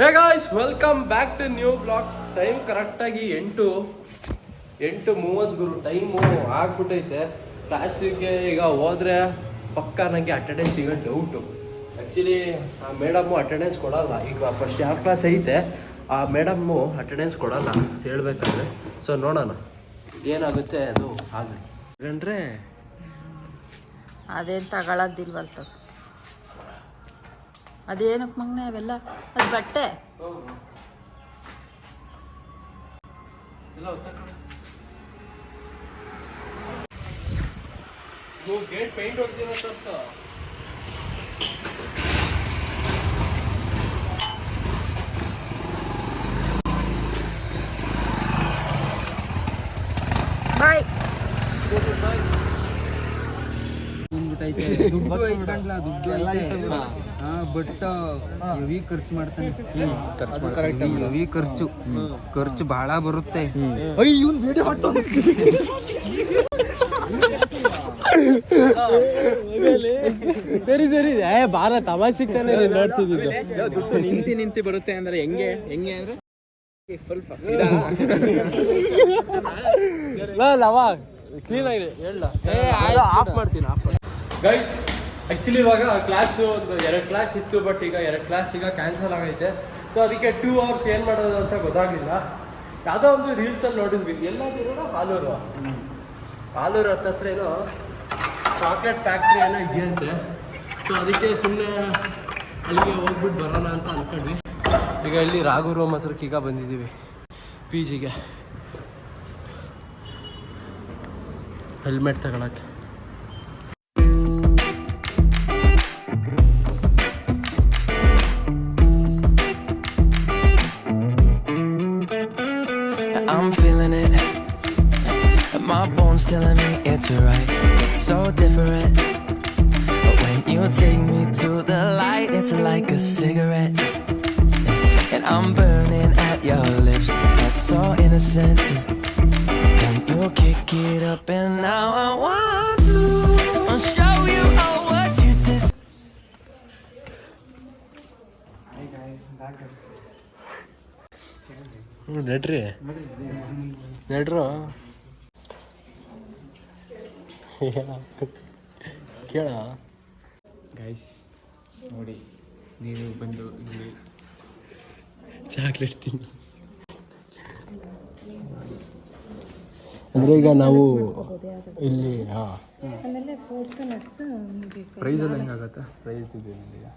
Hey guys welcome back to new blog time ಕರೆಕ್ಟಾಗಿ ಎಂಟು ಎಂಟು ಮೂವತ್ತು ಗುರು ಟೈಮು ಆಗ್ಬಿಟ್ಟೈತೆ. ಕ್ಲಾಸಿಗೆ ಈಗ ಹೋದ್ರೆ ಪಕ್ಕ ನನಗೆ ಅಟೆಂಡೆನ್ಸ್ ಈಗ ಡೌಟು ಆ್ಯಕ್ಚುಲಿ ಆ ಮೇಡಮ್ಮು ಅಟೆಂಡೆನ್ಸ್ ಕೊಡಲ್ಲ. ಈಗ ಫಸ್ಟ್ ಯಾವ ಕ್ಲಾಸ್ ಐತೆ. ಆ ಮೇಡಮ್ಮು ಅಟೆಂಡೆನ್ಸ್ ಕೊಡಲ್ಲ, ಹೇಳ್ಬೇಕಾದ್ರೆ. ಸೊ ನೋಡೋಣ. ಏನಾಗುತ್ತೆ ಅದು? ಆಗಲಿ ಅದೇನು ತಗೊಳ್ಳೋದಿಲ್ವಲ್ತ ತಗೋ ಅದೇನಕ್ಕೆ ಮಗನೆ ಅವೆಲ್ಲ? ಅದು ಬಟ್ಟೆ? ಗೇಟ್ ಪೇಂಟ್ ಹೊಡ್ತೀರ ತರ್ಸ ಬಾಯ್. ದುಡ್ಡು ದುಡ್ಡು ಹಾ ಬಟ್ ಹೆವಿ ಖರ್ಚು ಮಾಡ್ತಾನೆ. ಹೆವಿ ಖರ್ಚು ಖರ್ಚು. ಬಹಳ ಬರುತ್ತೆ. ಸರಿ ಸರಿ. ಏ ಬಾರ ನೀನು ನೋಡ್ತಿದ್ದು ದುಡ್ಡು ನಿಂತಿ ನಿಂತಿ ಬರುತ್ತೆ ಅಂದ್ರೆ ಹೆಂಗೆ? ಹೆಂಗೆ ಅಂದ್ರೆ? ಫುಲ್ ಲವ. ಕ್ಲೀನ್ ಆಗಿದೆ. ಹೇಳ ಆಫ್ ಮಾಡ್ತೀನಿ ಆಫ್ ಗೈಸ್ ಆ್ಯಕ್ಚುಲಿ ಇವಾಗ ಕ್ಲಾಸು ಒಂದು ಎರಡು ಕ್ಲಾಸ್ ಇತ್ತು ಬಟ್ ಈಗ ಎರಡು ಕ್ಲಾಸ್ ಈಗ ಕ್ಯಾನ್ಸಲ್ ಆಗೈತೆ. ಸೊ ಅದಕ್ಕೆ ಟೂ ಅವರ್ಸ್ ಏನು ಮಾಡೋದು ಅಂತ ಗೊತ್ತಾಗಲಿಲ್ಲ. ಯಾವುದೋ ಒಂದು ರೀಲ್ಸಲ್ಲಿ ನೋಡಿದ್ವಿ. ಎಲ್ಲದಿರೋದು ಹಾಲೂರು ಹಾಲೂರು ಹತ್ತತ್ರ ಏನೋ ಚಾಕ್ಲೇಟ್ ಫ್ಯಾಕ್ಟ್ರಿ ಏನೋ ಇದೆಯಂತೆ. ಸೊ ಅದಕ್ಕೆ ಸುಮ್ಮನೆ ಅಲ್ಲಿಗೆ ಹೋಗ್ಬಿಟ್ಟು ಬರೋಣ ಅಂತ ಅಂದ್ಕೊಂಡ್ವಿ ಈಗ ಇಲ್ಲಿ ರಾಘು ಮಾತ್ರ ಹತ್ರಕ್ಕೆ ಈಗ ಬಂದಿದ್ದೀವಿ. ಪಿ ಜಿಗೆ ಹೆಲ್ಮೆಟ್ ತಗೊಳಕ್ಕೆ. I'm burning at your lips. That's so innocent. And you kick it up, and now I want to show you all what you deserve. up. ನಡ್ರಿ ನಡ್ರು ಕೇಳ ಗೈಸ್ ನೋಡಿ ನೀವು ಬಂದು ಇಲ್ಲಿ ಚಾಕ್ಲೇಟ್ ತಿನ್ನಿ ಅಂದರೆ ಈಗ ನಾವು ಇಲ್ಲಿ ಹಾಂ. ಪ್ರೈಸ್ ಎಲ್ಲ ಹೆಂಗಾಗತ್ತೆ? ಪ್ರೈಸ್ ಇದೆ ನಿಮಗೆ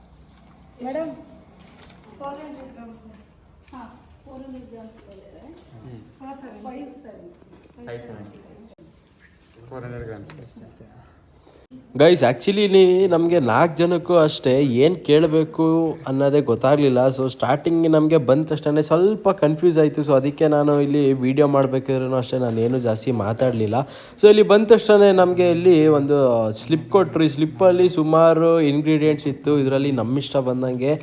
four hundred grams guys actually ನಮಗೆ ನಾಲ್ಕು ಜನಕ್ಕೂ ಅಷ್ಟೇ ಏನು ಕೇಳಬೇಕು ಅನ್ನೋದೇ ಗೊತ್ತಾಗಲಿಲ್ಲ. ಸೊ ಸ್ಟಾರ್ಟಿಂಗ್ ನಮಗೆ ಬಂದ ತಕ್ಷಣ ಸ್ವಲ್ಪ ಕನ್ಫ್ಯೂಸ್ ಆಯಿತು. ಸೊ ಅದಕ್ಕೆ ನಾನು ಇಲ್ಲಿ ವೀಡಿಯೋ ಮಾಡಬೇಕಾದ್ರೂ ಅಷ್ಟೇ ನಾನು ಏನು ಜಾಸ್ತಿ ಮಾತಾಡಲಿಲ್ಲ. ಸೊ ಇಲ್ಲಿ ಬಂದ ತಕ್ಷಣ ನಮಗೆ ಇಲ್ಲಿ ಒಂದು ಸ್ಲಿಪ್ ಕೊಟ್ಟರು ಈ ಸ್ಲಿಪ್ಪಲ್ಲಿ ಸುಮಾರು ಇಂಗ್ರೀಡಿಯೆಂಟ್ಸ್ ಇತ್ತು. ಇದರಲ್ಲಿ ನಮ್ಮಿಷ್ಟ ಬಂದಂಗೆ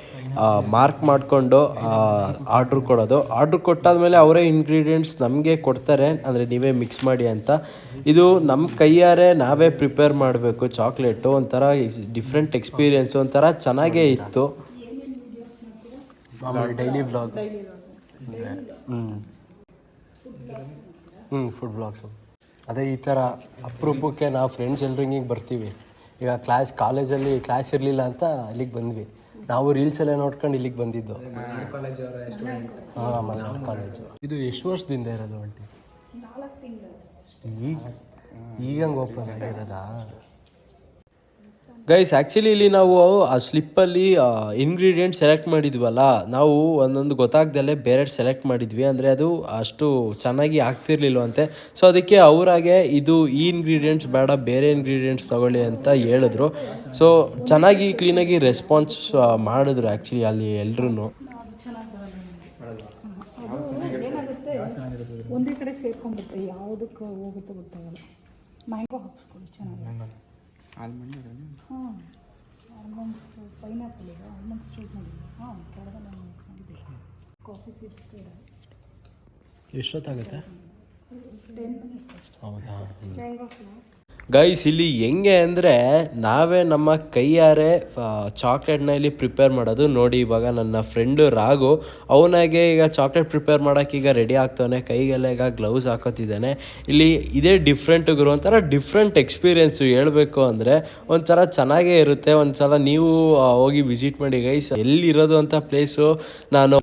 ಮಾರ್ಕ್ ಮಾಡಿಕೊಂಡು ಆರ್ಡ್ರ್ ಕೊಡೋದು. ಆರ್ಡ್ರ್ ಕೊಟ್ಟಾದ್ಮೇಲೆ ಅವರೇ ಇಂಗ್ರೀಡಿಯೆಂಟ್ಸ್ ನಮಗೆ ಕೊಡ್ತಾರೆ. ಅಂದರೆ ನೀವೇ ಮಿಕ್ಸ್ ಮಾಡಿ ಅಂತ. ಇದು ನಮ್ಮ ಕೈಯಾರೆ ನಾವೇ ಪ್ರಿಪೇರ್ ಮಾಡಬೇಕು ಚಾಕ್ಲೇಟು ಒಂಥರ ಡಿಫ್ರೆಂಟ್ ಎಕ್ಸ್ಪೀರಿಯೆನ್ಸ್ ಒಂಥರ ಚೆನ್ನಾಗೇ ಇತ್ತು. ಡೈಲಿ ಬ್ಲಾಗ್ ಹ್ಞೂ ಹ್ಞೂ ಫುಡ್ ಬ್ಲಾಗ್ಸು ಅದೇ ಈ ಥರ ಅಪರೂಪಕ್ಕೆ ನಾವು ಫ್ರೆಂಡ್ಸ್ ಎಲ್ರಿಂಗಿಗೆ ಹಿಂಗೆ ಬರ್ತೀವಿ. ಈಗ ಕ್ಲಾಸ್ ಕಾಲೇಜಲ್ಲಿ ಕ್ಲಾಸ್ ಇರಲಿಲ್ಲ ಅಂತ ಇಲ್ಲಿಗೆ ಬಂದ್ವಿ. ನಾವು ರೀಲ್ಸ್ ಎಲ್ಲ ನೋಡ್ಕೊಂಡು ಇಲ್ಲಿಗೆ ಬಂದಿದ್ದು. ಹಾಂ ಕಾಲೇಜು ಇದು ಎಷ್ಟು ವರ್ಷದಿಂದ ಇರೋದು ಒಂಟಿ ಈಗ ಈಗ ಹಂಗೆ ಓಪನ್ ಆಗಿರೋದಾ? ಗೈಸ್ ಆ್ಯಕ್ಚುಲಿ ಇಲ್ಲಿ ನಾವು, ಆ ಸ್ಲಿಪ್ಪಲ್ಲಿ ಇಂಗ್ರೀಡಿಯೆಂಟ್ ಸೆಲೆಕ್ಟ್ ಮಾಡಿದ್ವಲ್ಲ, ನಾವು ಒಂದೊಂದು ಗೊತ್ತಾಗ್ದಲ್ಲೇ ಬೇರೆ ಸೆಲೆಕ್ಟ್ ಮಾಡಿದ್ವಿ, ಅಂದರೆ ಅದು ಅಷ್ಟು ಚೆನ್ನಾಗಿ ಆಗ್ತಿರ್ಲಿಲ್ವಂತೆ. ಸೊ ಅದಕ್ಕೆ ಅವರಾಗೆ ಇದು ಈ ಇಂಗ್ರೀಡಿಯೆಂಟ್ಸ್ ಬೇಡ, ಬೇರೆ ಇಂಗ್ರೀಡಿಯೆಂಟ್ಸ್ ತಗೊಳ್ಳಿ ಅಂತ ಹೇಳಿದ್ರು. ಸೊ ಚೆನ್ನಾಗಿ ಕ್ಲೀನಾಗಿ ರೆಸ್ಪಾನ್ಸ್ ಮಾಡಿದ್ರು ಆ್ಯಕ್ಚುಲಿ ಅಲ್ಲಿ ಎಲ್ರೂ ಏನಾಗುತ್ತೆ ಒಂದೇ ಕಡೆ ಸೇರ್ಕೊಂಡ್ಬಿಡುತ್ತೆ ಯಾವುದಕ್ಕೆ ಹೋಗುತ್ತೋ ಗೊತ್ತಾಗಲ್ಲ. ಮ್ಯಾಂಗೋ ಹಾಕ್ಸ್ಕೊಳ್ಳಿ ಚೆನ್ನಾಗಿ. ಆಲ್ಮಂಡ್ ಹಾಂ ಆಲ್ಮಂಡ್ಸ್ ಪೈನಾಪಲ್ ಇದೆ ಆಲ್ಮಂಡ್ಸ್ ಚೂಸ್ ಮಾಡಿಲ್ಲ ಹಾಂ ಕೆಳಗಡೆ ಮಾಡಿದ್ದೆ ಕಾಫಿ ಸೀಡ್ಸ್ ಕೂಡ. ಎಷ್ಟೊತ್ತಾಗುತ್ತೆ? ಟೆನ್ ಮಿನಿಟ್ಸ್ ಅಷ್ಟೇ. ಹೌದಾ? ಮ್ಯಾಂಗೋ ಫ್ಲೇವರ್ ಗೈಸ್ ಇಲ್ಲಿ ಹೆಂಗೆ ಅಂದರೆ ನಾವೇ ನಮ್ಮ ಕೈಯಾರೆ ಚಾಕ್ಲೇಟ್ನ ಇಲ್ಲಿ ಪ್ರಿಪೇರ್ ಮಾಡೋದು. ನೋಡಿ ಇವಾಗ ನನ್ನ ಫ್ರೆಂಡು ರಾಘು, ಅವನಾಗೆ ಈಗ ಚಾಕ್ಲೇಟ್ ಪ್ರಿಪೇರ್ ಮಾಡೋಕೆ ಈಗ ರೆಡಿ ಆಗ್ತಾನೆ. ಕೈಗೆಲ್ಲ ಈಗ ಗ್ಲೌಸ್ ಹಾಕೋತಿದ್ದಾನೆ. ಇಲ್ಲಿ ಇದೇ ಡಿಫ್ರೆಂಟ್ ಗುರು, ಒಂಥರ ಡಿಫ್ರೆಂಟ್ ಎಕ್ಸ್ಪೀರಿಯೆನ್ಸು ಹೇಳಬೇಕು ಅಂದರೆ ಒಂಥರ ಚೆನ್ನಾಗೇ ಇರುತ್ತೆ. ಒಂದ್ಸಲ ನೀವು ಹೋಗಿ ವಿಸಿಟ್ ಮಾಡಿ ಗೈಸ್ ಎಲ್ಲಿರೋದು ಅಂತ ಪ್ಲೇಸು ನಾನು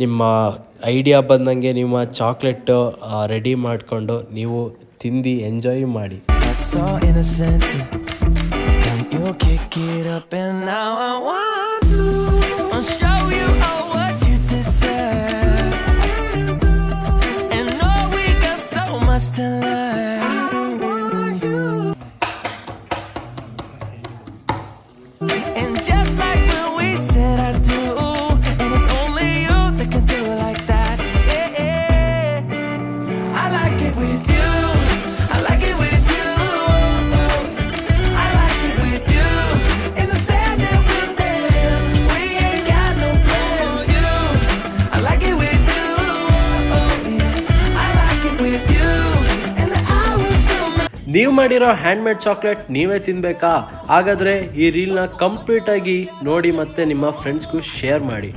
ನಿಮ್ಮ ಐಡಿಯಾ ಬಂದಂಗೆ ನಿಮ್ಮ ಚಾಕ್ಲೇಟ್ ರೆಡಿ ಮಾಡಿಕೊಂಡು ನೀವು ತಿಂದು ಎಂಜಾಯ್ ಮಾಡಿ. ನೀವು ಮಾಡಿರೋ ಹ್ಯಾಂಡ್ಮೇಡ್ ಚಾಕ್ಲೇಟ್ ನೀವೇ ತಿನ್ಬೇಕಾ? ಹಾಗಾದ್ರೆ ಈ ರೀಲ್ನ ಕಂಪ್ಲೀಟ್ ಆಗಿ ನೋಡಿ ಮತ್ತೆ ನಿಮ್ಮ ಫ್ರೆಂಡ್ಸ್ಗೂ ಶೇರ್ ಮಾಡಿ.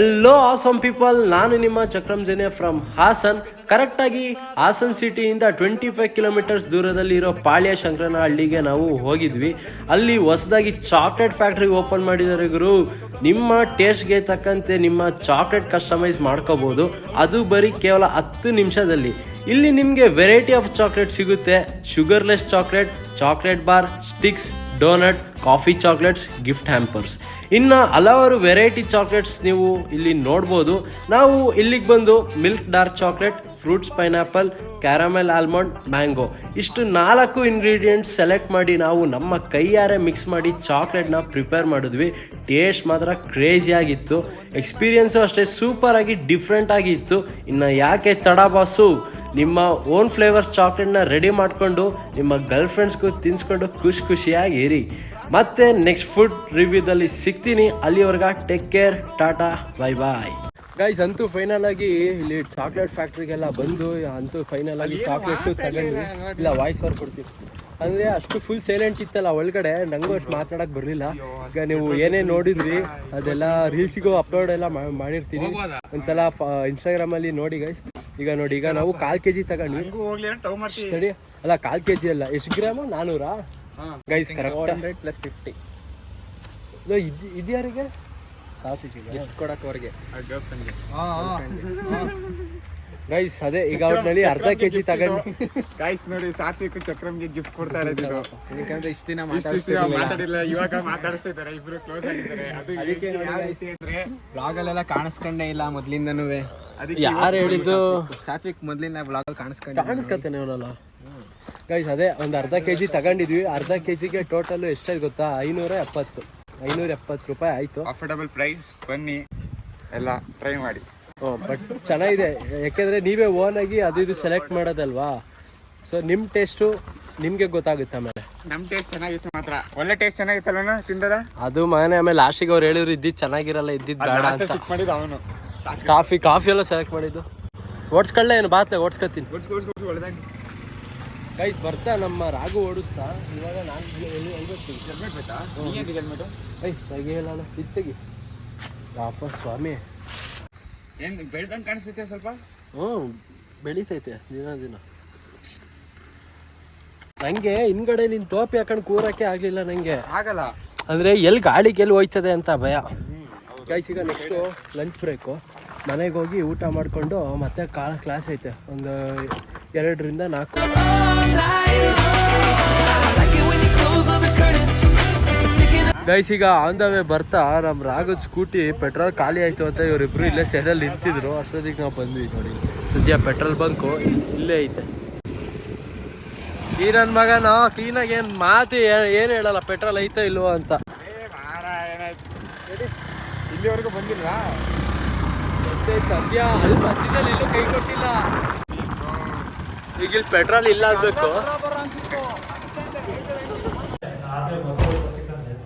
ಎಲ್ಲೋ ಆಸಮ್ ಪೀಪಲ್ ನಾನು ನಿಮ್ಮ ಚಕ್ರಮ್ ಜನೆ ಫ್ರಮ್ ಹಾಸನ್. ಕರೆಕ್ಟಾಗಿ ಹಾಸನ್ ಸಿಟಿಯಿಂದ ಟ್ವೆಂಟಿ ಫೈವ್ ಕಿಲೋಮೀಟರ್ಸ್ ದೂರದಲ್ಲಿ ಇರೋ ಪಾಳ್ಯ ಶಂಕರನಹಳ್ಳಿಗೆ ನಾವು ಹೋಗಿದ್ವಿ. ಅಲ್ಲಿ ಹೊಸದಾಗಿ ಚಾಕ್ಲೇಟ್ ಫ್ಯಾಕ್ಟ್ರಿ ಓಪನ್ ಮಾಡಿದ್ದಾರೆ ಗುರು. ನಿಮ್ಮ ಟೇಸ್ಟ್ಗೆ ತಕ್ಕಂತೆ ನಿಮ್ಮ ಚಾಕ್ಲೇಟ್ ಕಸ್ಟಮೈಸ್ ಮಾಡ್ಕೋಬೋದು. ಅದು ಬರೀ ಕೇವಲ ಹತ್ತು ನಿಮಿಷದಲ್ಲಿ. ಇಲ್ಲಿ ನಿಮಗೆ ವೆರೈಟಿ ಆಫ್ ಚಾಕ್ಲೇಟ್ ಸಿಗುತ್ತೆ. Sugarless chocolate chocolate bar, sticks, donut coffee chocolates, gift hampers. ಇನ್ನು ಹಲವಾರು ವೆರೈಟಿ ಚಾಕ್ಲೇಟ್ಸ್ ನೀವು ಇಲ್ಲಿ ನೋಡ್ಬೋದು. ನಾವು ಇಲ್ಲಿಗೆ ಬಂದು milk dark chocolate, fruits, pineapple, caramel, almond, mango ಇಷ್ಟು ನಾಲ್ಕು ಇಂಗ್ರೀಡಿಯೆಂಟ್ಸ್ ಸೆಲೆಕ್ಟ್ ಮಾಡಿ ನಾವು ನಮ್ಮ ಕೈಯಾರೆ ಮಿಕ್ಸ್ ಮಾಡಿ ಚಾಕ್ಲೇಟ್ನ ಪ್ರಿಪೇರ್ ಮಾಡಿದ್ವಿ. ಟೇಸ್ಟ್ ಮಾತ್ರ ಕ್ರೇಜಿಯಾಗಿತ್ತು ಎಕ್ಸ್ಪೀರಿಯೆನ್ಸು ಅಷ್ಟೇ ಸೂಪರ್ ಆಗಿ ಡಿಫ್ರೆಂಟ್ ಆಗಿತ್ತು ಇನ್ನು ಯಾಕೆ ತಡ ಬಾಸು? ನಿಮ್ಮ ಓನ್ ಫ್ಲೇವರ್ಸ್ ಚಾಕ್ಲೇಟ್ನ ರೆಡಿ ಮಾಡಿಕೊಂಡು ನಿಮ್ಮ ಗರ್ಲ್ ಫ್ರೆಂಡ್ಸ್ಗೂ ತಿನ್ಸ್ಕೊಂಡು ಖುಷಿ ಖುಷಿಯಾಗಿ ಇರಿ. ಮತ್ತೆ ನೆಕ್ಸ್ಟ್ ಫುಡ್ ರಿವ್ಯೂದಲ್ಲಿ ಸಿಗ್ತೀನಿ. ಅಲ್ಲಿವರೆಗ take care tata bye bye guys ಅಂತೂ ಫೈನಲ್ ಆಗಿ ಇಲ್ಲಿ ಚಾಕ್ಲೇಟ್ ಫ್ಯಾಕ್ಟ್ರಿಗೆಲ್ಲ ಬಂದು ಅಂತೂ ಫೈನಲ್ ಆಗಿ ಚಾಕ್ಲೇಟ್ ತಗೊಂಡು ಇಲ್ಲ ವಾಯ್ಸ್ ಅವ್ರು ಕೊಡ್ತೀವಿ. ಅಂದ್ರೆ ಅಷ್ಟು ಫುಲ್ ಸೈಲೆಂಟ್ ಇತ್ತಲ್ಲ ಒಳಗಡೆ ನಂಗೂ ಅಷ್ಟು ಮಾತಾಡಕ್ ಬರಲಿಲ್ಲ. ಈಗ ನೀವು ಏನೇ ನೋಡಿದ್ರಿ ಅದೆಲ್ಲ ರೀಲ್ಸಿಗೂ ಅಪ್ಲೋಡ್ ಎಲ್ಲ ಮಾಡಿರ್ತೀನಿ. ಒಂದ್ಸಲ ಇನ್ಸ್ಟಾಗ್ರಾಮಲ್ಲಿ ನೋಡಿ ಗೈಸ್ ಈಗ ನೋಡಿ ಈಗ ನಾವು ಕಾಲ್ ಕೆಜಿ ತಗೊಂಡ್ವಿ. ತಗೊಂಡು ಅಲ್ಲ ಕಾಲ್ ಕೆಜಿ ಅಲ್ಲ ಎಷ್ಟು gram? ನಾನೂರಾ? Guys correct hundred plus fifty ಇದು ಯಾರಿಗೆ? ಕೊಡಕ್ಕೆ ಅವ್ರಿಗೆ. ಗೈಸ್ ಅದೇ ಈಗ ಅವ್ರಲ್ಲಿ ಅರ್ಧ ಕೆಜಿ ತಗೊಂಡು. ಗಾಯ್ಸ್ ನೋಡಿ ಸಾತ್ವಿಕ್ ಚಕ್ರಮ್ಗೆ ಗಿಫ್ಟ್ ಕೊಡ್ತಾ ಇರೋದು. ಯಾಕಂದ್ರೆ ಇಷ್ಟ ದಿನ ಮಾತಾಡಿಲ್ಲ ಇವಾಗ ಮಾತಾಡಿಸ್ತಾ ಇದಾರೆ ಇಬ್ರು ಕ್ಲೋಸ್ ಆಗಿದ್ದಾರೆ. ಅದು ಅದಕ್ಕೆ ಅಂದ್ರೆ ಬ್ಲಾಗಲ್ಲೆಲ್ಲ ಕಾಣಿಸ್ಕೊಂಡೇ ಇಲ್ಲ ಮೊದ್ಲಿಂದನೂ ಅದಕ್ಕೆ ಯಾರು ಹೇಳಿದ್ದು? ಸಾತ್ವಿಕ್. ಮೊದ್ಲಿಂದ ಬ್ಲಾಗಲ್ಲಿ ಕಾಣಿಸ್ಕೊಂಡೆ ಕಾಣಿಸ್ಕತ್ತೇನೆ ಅವನಲ್ಲ ಗೈಸ್ ಅದೇ ಒಂದು ಅರ್ಧ ಕೆ ಜಿ ತಗೊಂಡಿದ್ವಿ. ಅರ್ಧ ಕೆ ಜಿಗೆ ಟೋಟಲ್ ಎಷ್ಟಾಯ್ತು ಗೊತ್ತಾ? ಐನೂರ ಎಪ್ಪತ್ತು ಐನೂರ ಎಪ್ಪತ್ತು ರೂಪಾಯಿ ಆಯಿತು. ಅಫೋರ್ಡಬಲ್ ಪ್ರೈಸ್ ಬನ್ನಿ. ಎಲ್ಲ ಟ್ರೈ ಮಾಡಿ. ಬಟ್ ಚೆನ್ನಾಗಿದೆ. ಯಾಕೆಂದರೆ ನೀವೇ ಓನ್ ಆಗಿ ಅದು ಇದು ಸೆಲೆಕ್ಟ್ ಮಾಡೋದಲ್ವಾ? ಸೊ ನಿಮ್ಮ ಟೇಸ್ಟು ನಿಮಗೆ ಗೊತ್ತಾಗುತ್ತೆ ಆಮೇಲೆ. ನಮ್ಮ ಟೇಸ್ಟ್ ಚೆನ್ನಾಗಿತ್ತು ಮಾತ್ರ. ಒಳ್ಳೆ ಟೇಸ್ಟ್ ಚೆನ್ನಾಗಿತ್ತಲ್ಲ ತಿಂದದ? ಅದು ಮನೆ ಆಮೇಲೆ ಲಾಸ್ಟಿಗೆ ಅವ್ರು ಹೇಳಿದ್ರು ಇದ್ದಿದ್ದು ಚೆನ್ನಾಗಿರಲ್ಲ ಇದ್ದಿದ್ದು ಬೇಡ ಅಂತ. ಮಾಡಿದ ಅವನು. ಕಾಫಿ ಕಾಫಿ ಎಲ್ಲ ಸೆಲೆಕ್ಟ್ ಮಾಡಿದ್ದು. ಓಡಿಸ್ಕೊಳ್ಳೆ ಏನು ಬಾತ್ಲೆ ಓಡಿಸ್ಕೊತೀನಿ. ಗೈಸ್ ಬರ್ತಾ ನಮ್ಮ ರಾಗು ಓಡಿಸ್ತಾ ಇವಾಗ ನಾನು ಎಲ್ಲಿ ಎಲ್ಲಿ ಬರ್ತೀನಿ ಹೆಲ್ಮೆಟ್ ಬೇಕಾ? ನೀನ್ ಹೆಲ್ಮೆಟ್ ಐ ತೆಗಿಯಲ್ಲ ಇತ್ತಗಿ ಪಾಪ ಸ್ವಾಮಿ. ಏನ್ ಬೆಳ್ದಂಗ್ ಕಾಣಿಸ್ತೈತೆ ಸ್ವಲ್ಪ? ಹ್ಞೂ ಬೆಳೀತೈತೆ ದಿನ ದಿನ. ನನಗೆ ಹಿಂದ್ಗಡೆ ನಿನ್ ಟೋಪಿ ಹಾಕೊಂಡು ಕೂರಕ್ಕೆ ಆಗಲಿಲ್ಲ ನನಗೆ ಆಗಲ್ಲ. ಅಂದರೆ ಎಲ್ಲಿ ಗಾಳಿಗೆ ಎಲ್ಲಿ ಹೋಯ್ತದೆ ಅಂತ ಭಯ. ಈಗ ನೆಕ್ಸ್ಟು ಲಂಚ್ ಬ್ರೇಕು ಮನೆಗೆ ಹೋಗಿ ಊಟ ಮಾಡಿಕೊಂಡು ಮತ್ತೆ ಕಾಲ ಕ್ಲಾಸ್ ಐತೆ. ಒಂದು ಎರಡರಿಂದ ನಾಲ್ಕು. ಗೈಸ್ ಈಗ ಆನ್ ದ ವೇ ಬರ್ತಾ ನಮ್ಮ ರಾಗದ ಸ್ಕೂಟಿ ಪೆಟ್ರೋಲ್ ಖಾಲಿ ಆಯ್ತು ಅಂತ ಇವರಿಬ್ರು ಇಲ್ಲೇ ಸೈಡಲ್ಲಿ ನಿಂತಿದ್ರು. ಅಷ್ಟೊತ್ತಿಗೆ ನಾವು ಬಂದ್ವಿ ನೋಡಿ. ಸದ್ಯ ಪೆಟ್ರೋಲ್ ಬಂಕು ಇಲ್ಲೇ ಐತೆ. ಈ ನನ್ನ ಮಗನ ಕ್ಲೀನಾಗಿ ಏನು ಮಾತು ಏನು ಹೇಳಲ್ಲ ಪೆಟ್ರೋಲ್ ಐತೋ ಇಲ್ವೋ ಅಂತ. ಇಲ್ಲಿವರೆಗೂ ಬಂದಿಲ್ಲ ಮತ್ತೆ ಸದ್ಯ ಅಲ್ಲಿ ಮಧ್ಯದಲ್ಲಿ ಎಲ್ಲೂ ಕೈ ಕೊಟ್ಟಿಲ್ಲ. ಈಗ ಇಲ್ಲಿ ಪೆಟ್ರೋಲ್ ಇಲ್ಲ ಆಗ್ಬೇಕು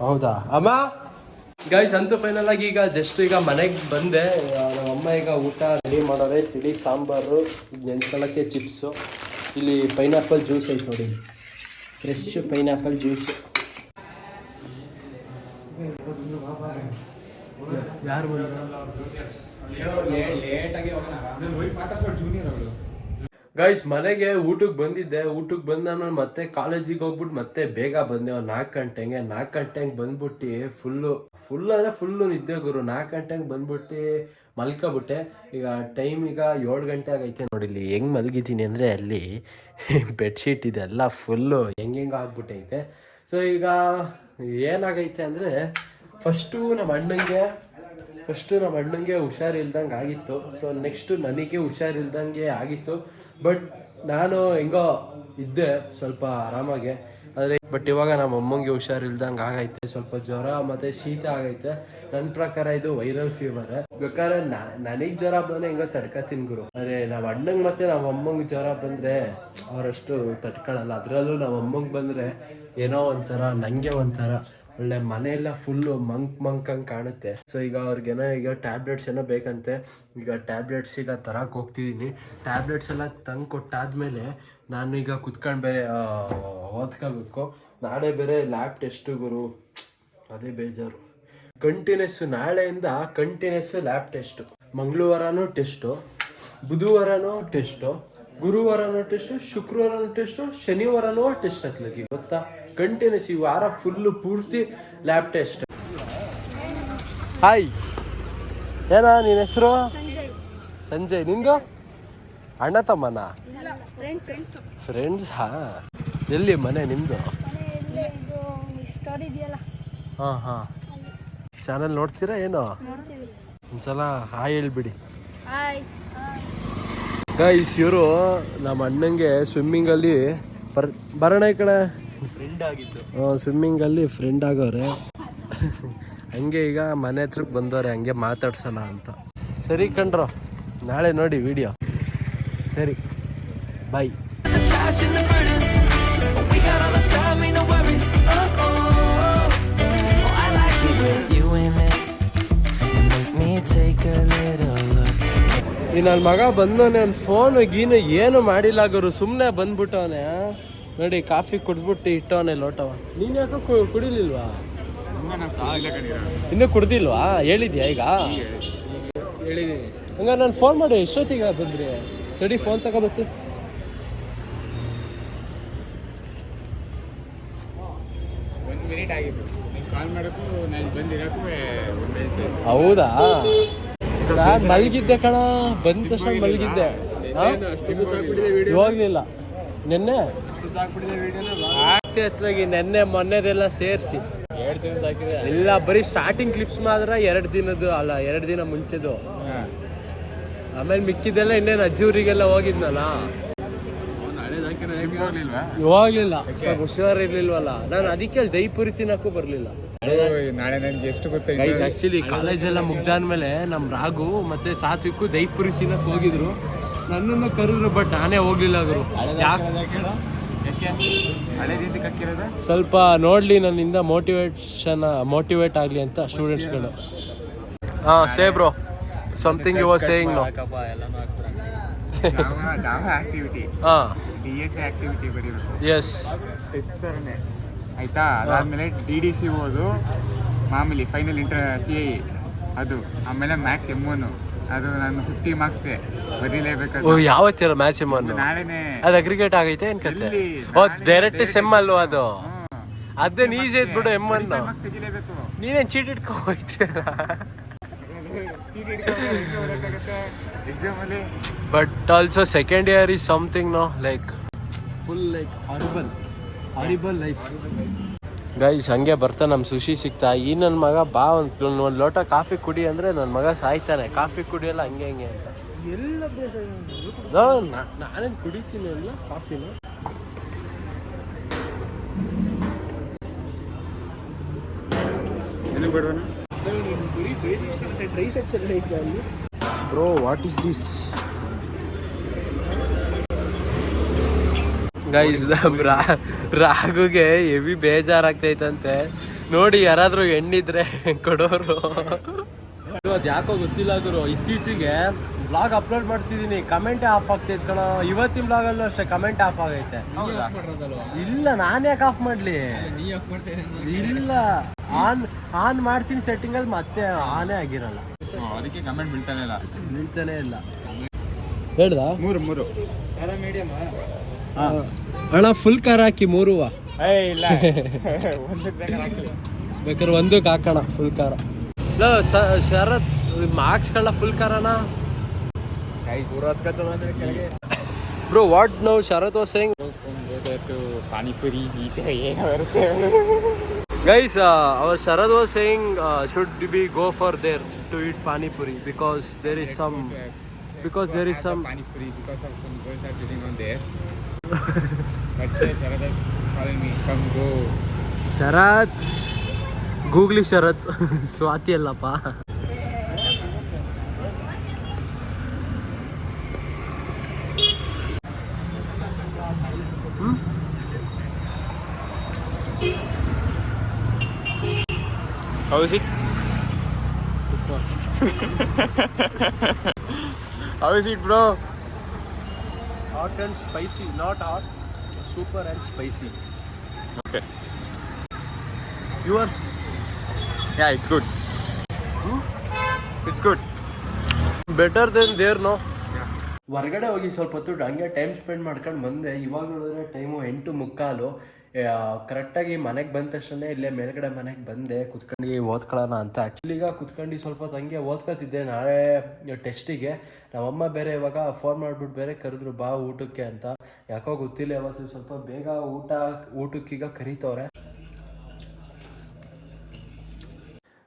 ಹೌದಾ? ಅಮ್ಮ? ಗೈಸ್ ಅಂತೂ ಫೈನಲ್ ಆಗಿ ಈಗ ಜಸ್ಟ್ ಈಗ ಮನೆಗೆ ಬಂದೆ. ನಮ್ಮ ಅಮ್ಮ ಈಗ ಊಟ ರೆಡಿ ಮಾಡೋದೇ ತಿಳಿ ಸಾಂಬಾರು ನೆನ್ಸ್ಕೊಳ್ಳೋಕ್ಕೆ ಚಿಪ್ಸು ಇಲ್ಲಿ ಪೈನಾಪಲ್ ಜ್ಯೂಸ್ ಐತೆ ನೋಡಿ. ಫ್ರೆಶ್ ಪೈನಾಪಲ್ ಜ್ಯೂಸ್ ಯಾರು ಗೈಸ್ ಮನೆಗೆ ಊಟಕ್ಕೆ ಬಂದಿದ್ದೆ. ಊಟಕ್ಕೆ ಬಂದ ನಾನು ಮತ್ತೆ ಕಾಲೇಜಿಗೆ ಹೋಗ್ಬಿಟ್ಟು ಮತ್ತೆ ಬೇಗ ಬಂದೆ. ಒಂದು ನಾಲ್ಕು ಗಂಟೆಗೆ ನಾಲ್ಕು ಗಂಟೆಗೆ ಬಂದ್ಬಿಟ್ಟು ಫುಲ್ಲು ಫುಲ್ ಅಂದರೆ ಫುಲ್ಲು ನಿದ್ದೆ ಗುರು. ನಾಲ್ಕು ಗಂಟೆಗೆ ಬಂದ್ಬಿಟ್ಟು ಮಲ್ಕೊಬಿಟ್ಟೆ. ಈಗ ಟೈಮ್ ಈಗ ಏಳು ಗಂಟೆ ಆಗೈತೆ ನೋಡಿ ಇಲ್ಲಿ ಹೆಂಗೆ ಮಲಗಿದ್ದೀನಿ ಅಂದರೆ ಅಲ್ಲಿ ಬೆಡ್ಶೀಟ್ ಇದೆಲ್ಲ ಫುಲ್ಲು ಹೆಂಗೆ ಹೆಂಗೆ ಆಗ್ಬಿಟ್ಟೈತೆ. ಸೊ ಈಗ ಏನಾಗೈತೆ ಅಂದರೆ ಫಸ್ಟು ನಮ್ಮ ಅಣ್ಣಂಗೆ ಫಸ್ಟು ನಮ್ಮ ಅಣ್ಣಂಗೆ ಹುಷಾರಿಲ್ದಂಗೆ ಆಗಿತ್ತು. ಸೊ ನೆಕ್ಸ್ಟು ನನಗೆ ಹುಷಾರಿಲ್ದಂಗೆ ಆಗಿತ್ತು. ಬಟ್ ನಾನು ಹೆಂಗೋ ಇದ್ದೆ ಸ್ವಲ್ಪ ಆರಾಮಾಗೆ. ಆದರೆ ಬಟ್ ಇವಾಗ ನಮ್ಮ ಅಮ್ಮಂಗೆ ಹುಷಾರಿಲ್ದಂಗೆ ಆಗೈತೆ. ಸ್ವಲ್ಪ ಜ್ವರ ಮತ್ತು ಶೀತ ಆಗೈತೆ. ನನ್ನ ಪ್ರಕಾರ ಇದು ವೈರಲ್ ಫೀವರ್ ಬೇಕಾದ್ರೆ ನನಗೆ ಜ್ವರ ಬಂದರೆ ಹೆಂಗೋ ತಡ್ಕತೀನಿ ಗುರು. ಅದೇ ನಮ್ಮ ಅಣ್ಣಂಗೆ ಮತ್ತು ನಮ್ಮ ಅಮ್ಮಂಗೆ ಜ್ವರ ಬಂದರೆ ಅವರಷ್ಟು ತಡ್ಕೊಳ್ಳಲ್ಲ ಅದರಲ್ಲೂ ನಮ್ಮ ಅಮ್ಮಂಗೆ ಬಂದರೆ ಏನೋ ಒಂಥರ ನನಗೆ ಒಂಥರ. ಒಳ್ಳೆ ಮನೆಯೆಲ್ಲ ಫುಲ್ಲು ಮಂಕ್ ಮಂಕ್ ಹಂಗೆ ಕಾಣುತ್ತೆ. ಸೊ ಈಗ ಅವ್ರಿಗೇನೋ ಈಗ ಟ್ಯಾಬ್ಲೆಟ್ಸ್ ಏನೋ ಬೇಕಂತೆ. ಈಗ ಟ್ಯಾಬ್ಲೆಟ್ಸ್ ಈಗ ತರಕ್ಕೆ ಹೋಗ್ತಿದ್ದೀನಿ ಟ್ಯಾಬ್ಲೆಟ್ಸ್ ಎಲ್ಲ ತಂದು ಕೊಟ್ಟಾದ್ಮೇಲೆ ನಾನು ಈಗ ಕುತ್ಕೊಂಡು ಬೇರೆ ಓದ್ಕೋಬೇಕು. ನಾಳೆ ಬೇರೆ ಲ್ಯಾಬ್ ಟೆಸ್ಟು ಗುರು. ಅದೇ ಬೇಜಾರು. ಕಂಟಿನ್ಯೂಸ್ ನಾಳೆಯಿಂದ ಕಂಟಿನ್ಯೂಸ್ ಲ್ಯಾಬ್ ಟೆಸ್ಟು ಮಂಗಳವಾರನೂ ಟೆಸ್ಟು ಬುಧವಾರನೂ ಟೆಸ್ಟು ಗುರುವಾರನೂ ಟೆಸ್ಟು ಶುಕ್ರವಾರನೂ ಟೆಸ್ಟು ಶನಿವಾರನೂ ಟೆಸ್ಟ್ ಹತ್ಲಗಿ ಗೊತ್ತಾ? ಕಂಟಿನ್ಯೂಸ್ ಈ ವಾರ ಫುಲ್ಲು ಪೂರ್ತಿ ಲ್ಯಾಬ್ ಟೆಸ್ಟ್ ಹಾಯ್ ಏನಾ ನಿನ್ನ ಹೆಸರು? ಸಂಜಯ್. ನಿಂದು? ಅಣ್ಣ ತಮ್ಮನ? ಫ್ರೆಂಡ್ಸ್ ಹಾ. ಎಲ್ಲಿ ಮನೆ ನಿಮ್ಮದು ಹಾಂ ಹಾಂ. ಚಾನಲ್ ನೋಡ್ತೀರಾ ಏನೋ? ಒಂದ್ಸಲ ಹಾಯ್ ಹೇಳ್ಬಿಡಿ. ಗೈಸ್ ಇವರು ನಮ್ಮ ಅಣ್ಣಂಗೆ ಸ್ವಿಮ್ಮಿಂಗಲ್ಲಿ ಬರ್ ಬರೋಣ ಈ ಕಡೆ. ಸ್ವಿಮ್ಮಿಂಗ್ ಅಲ್ಲಿ ಫ್ರೆಂಡ್ ಆಗೋರೆ ಹಂಗೆ ಈಗ ಮನೆ ಹತ್ರಕ್ಕೆ ಬಂದವ್ರೆ, ಹಂಗೆ ಮಾತಾಡ್ಸೋಣ ಅಂತ. ಸರಿ ಕಣ್ರು, ನಾಳೆ ನೋಡಿ ವಿಡಿಯೋ ಸರಿ ಬಾಯ್ ಇನ್ನಲ್ಲಿ ಮಗ ಬಂದವನೇ ಅವ್ನು ಫೋನ್ ಗೀನು ಏನು ಮಾಡಿಲ್ಲ ಗುರು ಸುಮ್ಮನೆ ಬಂದ್ಬಿಟ್ಟವನೇ. ನೋಡಿ ಕಾಫಿ ಕುಡ್ದ್ಬಿಟ್ಟು ಇಟ್ಟವನೆ ಲೋಟವ. ನೀನು ಯಾಕೋ ಕುಡಿಲಿಲ್ವಾ? ಇನ್ನೂ ಕುಡ್ದಿಲ್ವಾ? ಹೇಳಿದ್ಯಾ ಈಗ? ಹಂಗ ನಾನು ಫೋನ್ ಮಾಡಿ ಎಷ್ಟೊತ್ತಿಗೆ ಬಂದ್ರಿ? ತಡಿ ಫೋನ್ ತಗೋಬೇಕು ಹೌದಾ? ನಾನ್ ಮಲಗಿದ್ದೆ ಕಣ. ಬಂದ ತಕ್ಷಣ ಮಲಗಿದ್ದೆ. ಇವಾಗ್ಲಿಲ್ಲ. ಹೋಗ್ಲಿಲ್ಲ ನಿನ್ನೆ? ಆಗ್ತಿ ನೆನ್ನೆ ಮೊನ್ನೆದೆಲ್ಲ ಸೇರಿಸಿ. ಇಲ್ಲ ಬರೀ ಸ್ಟಾರ್ಟಿಂಗ್ ಕ್ಲಿಪ್ಸ್ ಮಾತ್ರ ಎರಡು ದಿನದ್ದು ಅಲ್ಲ ಎರಡು ದಿನ ಮುಂಚೆದು. ಆಮೇಲೆ ಮಿಕ್ಕಿದ್ದೆಲ್ಲ ಇನ್ನೇನು ಅಜ್ಜಿಯವರಿಗೆಲ್ಲ ಹೋಗಿದ್ನಲ್ಲ? ಹೋಗ್ಲಿಲ್ಲ ಸ್ವಲ್ಪ ಹುಷಾರ್ ಇರ್ಲಿಲ್ವಲ್ಲ? ನಾನು ಅದಕ್ಕೆ ಅಲ್ಲಿ ದೈಪುರಿ ತಿನ್ನಕ್ಕೂ ಬರ್ಲಿಲ್ಲ. ನಾಳೆ ನನಗೆ ಎಷ್ಟು ಗೊತ್ತ ಗೈಸ್ ಆಕ್ಚುಲಿ ಕಾಲೇಜ್ ಎಲ್ಲ ಮುಗ್ದಾದ್ಮೇಲೆ ನಮ್ಮ ರಾಘು ಮತ್ತೆ ಸಾತ್ವಿಕ್ಕು ದೈಪುರಿ ತಿನ್ನಕ್ ಹೋಗಿದ್ರು. ನನ್ನನ್ನು ಕರೆದ್ರು ಬಟ್ ನಾನೇ ಹೋಗ್ಲಿಲ್ಲ ಗುರು. ಸ್ವಲ್ಪ ನೋಡ್ಲಿ ನನ್ನಿಂದ ಮೋಟಿವೇಶನ್ ಮೋಟಿವೇಟ್ ಆಗಲಿ ಅಂತ ಸ್ಟೂಡೆಂಟ್ಸ್ಗಳು ಹಾಂ say bro something you was saying no ಹಾಂ. ಡಿ ಎಸ್ ಸಿ ಆಕ್ಟಿವಿಟಿ ಬರೀಬೇಕು. ಎಸ್ ಟೆಸ್ಟ್ ಥರನೇ ಆಯಿತಾ? ಅದಾದ್ಮೇಲೆ ಡಿ ಡಿ ಸಿ ಓದು. ಮಾಮೂಲಿ ಫೈನಲ್ ಇಂಟರ್ ಸಿ ಐ ಅದು. ಆಮೇಲೆ ಮ್ಯಾಕ್ಸ್ ಎಂ ಒನ್ ಅದು ನಾನು ಫಿಫ್ಟಿ ಮಾರ್ಕ್ಸ್ಗೆ ಓ ಬರೀಲೇಬೇಕು ಯಾವತ್ತಿರ ಮ್ಯಾಚ್ ಎಮ್ಮನ್ನು ನಾಳೆನೇ. ಅದು ಅಗ್ರಿಗೇಟ್ ಆಗೈತೆ ಏನ್ ಕತೆ? ಓ ಡೈರೆಕ್ಟ್ ಸೆಮ್ ಅಲ್ವಾ ಅದು. ಅದೇನು ಈಸಿ ಐತ್ ಬಿಡು ಎಂ ಅನ್ನು ನೀನೇನ್ ಚೀಟ್ ಇಟ್ಕೊ ಎಕ್ಸಾಮಲ್ಲಿ but also second year is something no like full like horrible horrible life guys ಹಂಗೆ ಬರ್ತಾ ನಮ್ಮ ಸುಶಿ ಸಿಗ್ತಾ. ಈ ನನ್ನ ಮಗ ಬಾ ಒಂದು ಒಂದು ಲೋಟ ಕಾಫಿ ಕುಡಿ ಅಂದರೆ ನನ್ನ ಮಗ ಸಾಯ್ತಾನೆ. ಕಾಫಿ ಕುಡಿಯಲ್ಲ ಹಂಗೆ ಹಂಗೆ ಅಂತ. ಎಲ್ಲ ನಾನೇನು ಕುಡಿತೀನಿ ಅಲ್ಲ ಕಾಫಿನ? Bro what is this guys ರಾಗುಗೆ heavy ಬೇಜಾರಾಗ್ತೈತಂತೆ. ನೋಡಿ ಯಾರಾದ್ರೂ ಹೆಣ್ಣಿದ್ರೆ ಕೊಡೋರು. ಅದು ಯಾಕೋ ಗೊತ್ತಿಲ್ಲ ಗುರು. ಇತ್ತೀಚೆಗೆ ಬ್ಲಾಗ್ ಅಪ್ಲೋಡ್ ಮಾಡ್ತಿದ್ದೀನಿ. ಕಮೆಂಟೇ ಆಫ್ ಆಗ್ತೈತೆ ಕಣ. ಇವತ್ತಿನ ಬ್ಲಾಗಲ್ಲೂ ಅಷ್ಟೇ ಕಮೆಂಟ್ ಆಫ್ ಆಗೈತೆ. ಇಲ್ಲ ನಾನು ಯಾಕೆ ಆಫ್ ಮಾಡ್ಲಿ? ಇಲ್ಲ. ಆನ್ ಆನ್ ಮಾಡ್ತೀನಿ ಸೆಟ್ಟಿಂಗ್ ಅಲ್ಲಿ ಮತ್ತೆ ಆನೇ ಆಗಿರಲ್ಲ. ಅದಕ್ಕೆ ಕಮೆಂಟ್ ಬೀಳ್ತಾನೆ ಇಲ್ಲ. ಬೀಳ್ತಾನೆ ಇಲ್ಲ. ಹೇಳ್ದ? ಮೂರು ಮೂರು. ಅಣ್ಣ ಫುಲ್ ಕಾರ್ ಹಾಕಿ ಮೂರುವ. ಏ ಇಲ್ಲ. ಒಂದಕ್ಕೆ ಬೇಕಾದ್ರೆ ಒಂದಕ್ಕೆ ಹಾಕೋಣ ಫುಲ್ ಕಾರ ಶರತ್ ಮಾರ್ಕ್ಸ್ ಕಳ್ಳ ಫುಲ್ ಕಾರಣ bro what no Sharath was saying panipuri guys our Sharad was saying should be go for there to it panipuri? Because there is some because there is some panipuri because of some girls are sitting on there Sharath calling me come Sharath. Googly Sharath Swati ಅಲ್ಲಪ್ಪ. How is it? How is? Hot and spicy not hot super and spicy okay yours yeah it's good it's good better then there no ಹೊರಗಡೆ ಹೋಗಿ ಸ್ವಲ್ಪ ಹೊತ್ತು ಹಂಗೆ time spend ಮಾಡ್ಕೊಂಡು ಬಂದೆ. ಇವಾಗ ನೋಡಿದ್ರೆ ಟೈಮು ಎಂಟು ಮುಕ್ಕಾಲು. ಕರೆಕ್ಟಾಗಿ ಮನೆಗೆ ಬಂದ ತಕ್ಷಣ ಇಲ್ಲೇ ಮೇಲ್ಗಡೆ ಮನೆಗೆ ಬಂದೆ, ಕುತ್ಕೊಂಡು ಓದ್ಕೊಳ್ಳೋಣ ಅಂತ. ಆ್ಯಕ್ಚುಲಿ ಈಗ ಕುತ್ಕೊಂಡು ಸ್ವಲ್ಪ ಹಂಗೆ ಓದ್ಕೊತಿದ್ದೆ ನಾಳೆ ಟೆಸ್ಟಿಗೆ. ನಮ್ಮಮ್ಮ ಬೇರೆ ಇವಾಗ ಫೋನ್ ಮಾಡಿಬಿಟ್ಟು ಬೇರೆ ಕರೆದ್ರು, ಬಾ ಊಟಕ್ಕೆ ಅಂತ. ಯಾಕೋ ಗೊತ್ತಿಲ್ಲ, ಯಾವತ್ತು ಸ್ವಲ್ಪ ಬೇಗ ಊಟ, ಊಟಕ್ಕೀಗ ಕರೀತವ್ರೆ.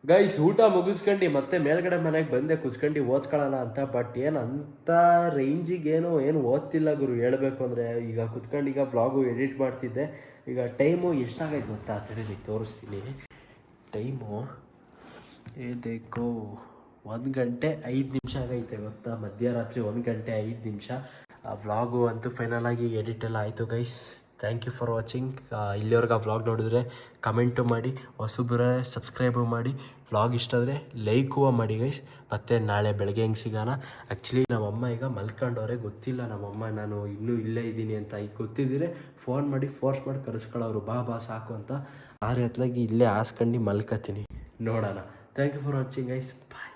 ಗೈಸ್ ಊಟ ಮುಗಿಸ್ಕೊಂಡು ಮತ್ತೆ ಮೇಲ್ಗಡೆ ಮನೆಗೆ ಬಂದೆ ಕುಚ್ಕೊಂಡು ಓದ್ಕೊಳ್ಳೋಣ ಅಂತ ಬಟ್ ಏನು ಅಂಥ ರೇಂಜಿಗೆ ಏನು ಓದ್ತಿಲ್ಲ ಗುರು. ಹೇಳಬೇಕು ಅಂದರೆ ಈಗ ಕುತ್ಕೊಂಡು ಈಗ ವ್ಲಾಗು ಎಡಿಟ್ ಮಾಡ್ತಿದ್ದೆ. ಈಗ ಟೈಮು ಎಷ್ಟಾಗೈತೆ ಗೊತ್ತಾ? ತಡೀರಿ ತೋರಿಸ್ತೀನಿ. ಟೈಮು ಏದೇಕೋ ಒಂದು ಗಂಟೆ ಐದು ನಿಮಿಷ ಆಗೈತೆ ಗೊತ್ತಾ? ಮಧ್ಯರಾತ್ರಿ ಒಂದು ಗಂಟೆ ಐದು ನಿಮಿಷ. ಆ ವ್ಲಾಗು ಅಂತೂ ಎಡಿಟ್ ಎಲ್ಲ ಆಯಿತು guys thank you for watching ಇಲ್ಲಿವರೆಗೆ ಆ ವ್ಲಾಗ್ ನೋಡಿದ್ರೆ ಕಮೆಂಟು ಮಾಡಿ, ಹೊಸಬ್ರೆ ಸಬ್ಸ್ಕ್ರೈಬು ಮಾಡಿ. ವ್ಲಾಗ್ ಇಷ್ಟ ಆದರೆ ಲೈಕೂ ಮಾಡಿ ಗೈಸ್ ಮತ್ತು ನಾಳೆ ಬೆಳಗ್ಗೆ ಹೆಂಗೆ ಸಿಗೋಣ? ಆ್ಯಕ್ಚುಲಿ ನಮ್ಮಮ್ಮ ಈಗ ಮಲ್ಕೊಂಡವ್ರೆ, ಗೊತ್ತಿಲ್ಲ ನಮ್ಮಮ್ಮ, ನಾನು ಇನ್ನೂ ಇಲ್ಲೇ ಇದ್ದೀನಿ ಅಂತ ಈಗ ಗೊತ್ತಿದ್ದರೆ ಫೋನ್ ಮಾಡಿ ಫೋರ್ಸ್ ಮಾಡಿ ಕರೆಸ್ಕೊಳ್ಳೋರು ಬಾ ಬಾ, ಸಾಕು ಅಂತ ಆರು ರೀತಿಯಾಗಿ ಇಲ್ಲೇ ಹಾಸ್ಕೊಂಡು ಮಲ್ಕೋತೀನಿ. ನೋಡೋಣ. Thank you for watching guys bye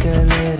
take a little